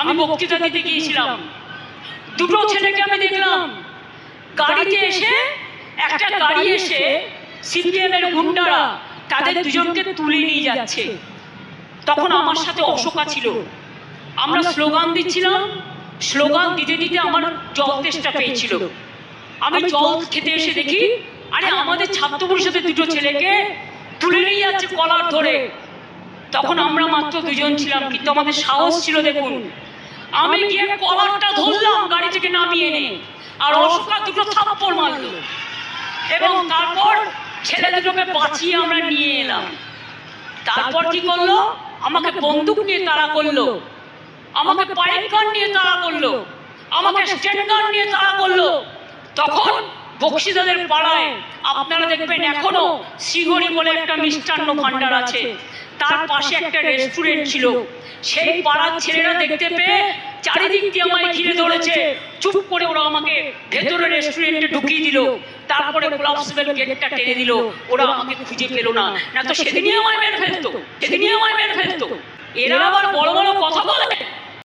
আমি বক্তৃতা দিতে গিয়েছিলাম। দুটো ছেলেকে আমি দেখলাম। গাড়িতে এসে একটা গাড়ি এসে সিপিএম এর গুন্ডারা তাদের দুজনকে তুলে নিয়ে যাচ্ছে। তখন আমার সাথে অশোকা ছিল। আমরা স্লোগান দিচ্ছিলাম। স্লোগান দিতে দিতে আমার জল তেষ্টা পেয়েছিল। আমি জল খেতে এসে দেখি আরে আমাদের ছাত্র পরিষদের দুটো ছেলেকে তুলে নিয়ে যাচ্ছে কলার ধরে। তখন আমরা মাত্র দুজন ছিলাম কিন্তু আমাদের সাহস ছিল দেখুন। আমি গিয়ে কলারটা ধরলাম গাড়ি থেকে নামিয়ে এনে। আর অশোকা দুটো থাপ্পড় মারলো। এবং তারপর ছেলে দুটোকে বাঁচিয়ে আমরা নিয়ে এলাম। তারপর কি করল? আমাকে বন্দুক নিয়ে তাড়া করল। আমাকে পাইপ গান নিয়ে তাড়া করল। আমাকে স্টেন গান নিয়ে তাড়া করল। তখন বক্সিদাদের পাড়ায় আপনারা দেখবেন এখনও শ্রীগড়ি বলে একটা মিষ্টান্ন ভাণ্ডার আছে। তার পাশে একটা রেস্টুরেন্ট ছিল। সেই পাড়ার ছেলেরা দেখতে পেয়ে চারিদিক দিয়ে আমায় ঘিরে ধরেছে। চুপ করে ওরা আমাকে ভেতরে রেস্টুরেন্টে ঢুকিয়ে দিল। তারপরে ক্লাবসের গেটটা টেনে দিল। ওরা আমাকে খুঁজে পেল না। না। তো সেদিনই আমায় মেরে ফেলতো। সেদিনই আমায় মেরে ফেলতো। এরা আবার বড় বড় কথা বলে।